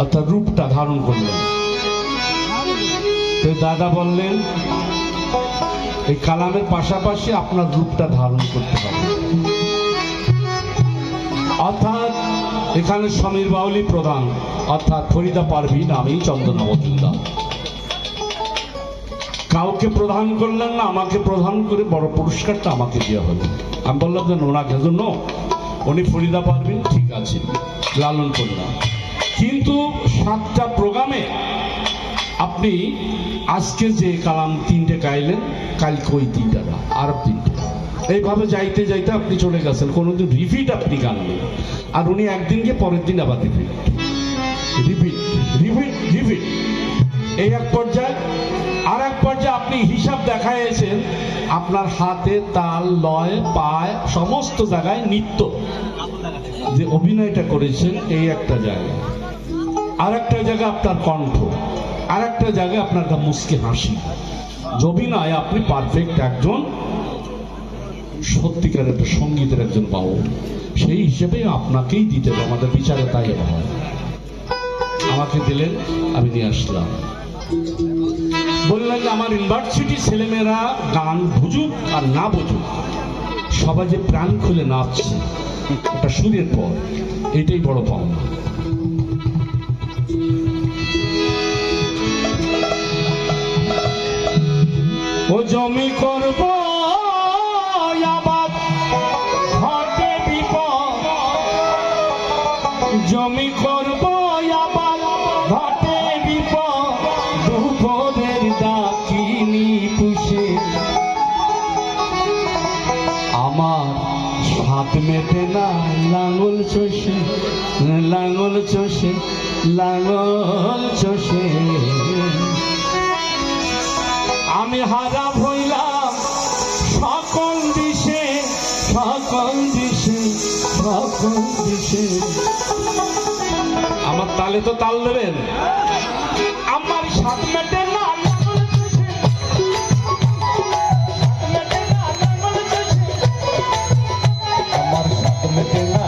অর্থাৎ রূপটা ধারণ করলেন। তো দাদা বললেন, এই কালামের পাশাপাশি আপনার রূপটা ধারণ করতে হবে। অর্থাৎ এখানে সমীর বাউলি প্রধান, অর্থাৎ ফরিদা পারভিন আমি চন্দনা মজুমদার কাউকে প্রধান করলেন না, আমাকে প্রধান করে বড় পুরস্কারটা আমাকে দেওয়া হলো। আমি বললাম যে ওনাকে জন্য উনি ফরিদা পারবেন ঠিক আছে। লালন করলাম কিন্তু সাতটা প্রোগ্রামে আপনি আজকে যে কালাম তিনটে গাইলেন, কালকে ওই তিনটা না আর তিনটে। এইভাবে যাইতে যাইতে আপনি চলে গেছেন, কোনোদিন রিপিট আপনি গানলেন আর উনি একদিনকে পরের দিন আবার রিপিট রিপিট রিপিট রিপিট এই এক পর্যায়ে, আর এক পর্যায়ে আপনি হিসাব দেখাইয়েছেন আপনার হাতে তাল, লয়, পায়, সমস্ত জায়গায় নৃত্য যে অভিনয়টা করেছেন, এই একটা জায়গায়। আর একটা জায়গায় আপনার কণ্ঠ আর একটা জায়গায় আপনার মুসকে হাসি। যে অভিনয় আপনি পারফেক্ট একজন সত্যিকার একটা সঙ্গীতের একজন বাউল। সেই হিসেবে আপনাকেই দিতে হবে, আমাদের বিচারে তাই হয় আমাকে দিলেন, আমি নিয়ে আসলাম। বললেন আমার ইউনিভার্সিটি ছেলেমেয়েরা গান বুঝুক আর না বুঝুক, সবাই যে প্রাণ খুলে নাচছে একটা সুরের পর, এটাই বড় পাওনা। জমি করব আবাদ। ঘটে বিপদ। জমি করব আবাদ। ঘটে বিপদ। দুপদের ডাকিনি পুষে আমার সাত মেটে না, লাঙল চষে লাঙল চষে লাঙল চষে। আমি হারা হইলাম। সকল দিশে সকল দিশে সকল দিশে। আমার তালে তো তাল দেবেন? আমার সাত মেটে না। আমার সাত মেটে না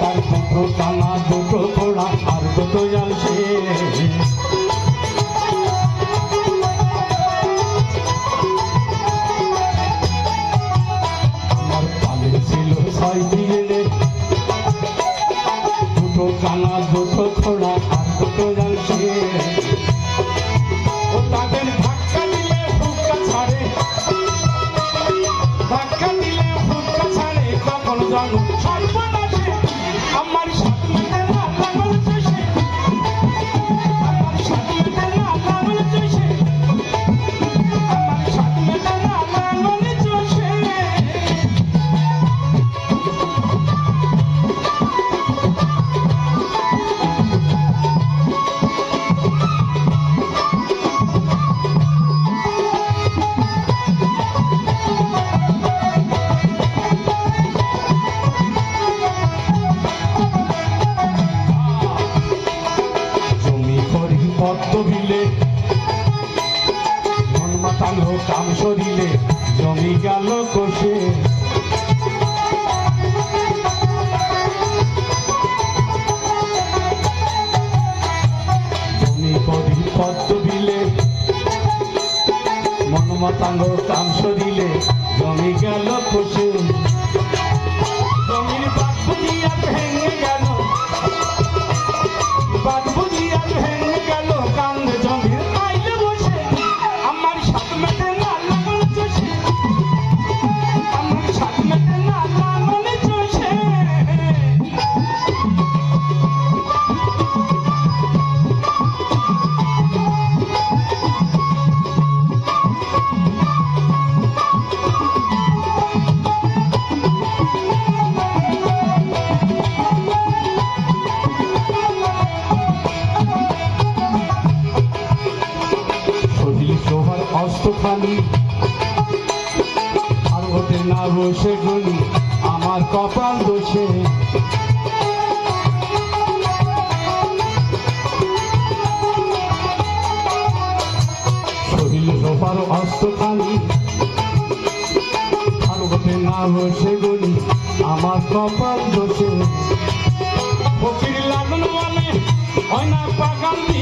তার দুটো টানা দুটো ঘোড়া আর দুটো জানছে আমার দুটো দুটো আর দুটো জানছে পদ্ম বিলে মন মাতানো কাম সরিলে জমি গেল কষে। পদ্ম বিলে মন মাতানো খালি আর ঘটে না বসে গুনি আমার কপাল দোষে। শরীর সোপার অস্ত খালি আর ঘটে না গুনি আমার কপাল দোষে। ফকির লাগন বলে, হয় না পাগাল?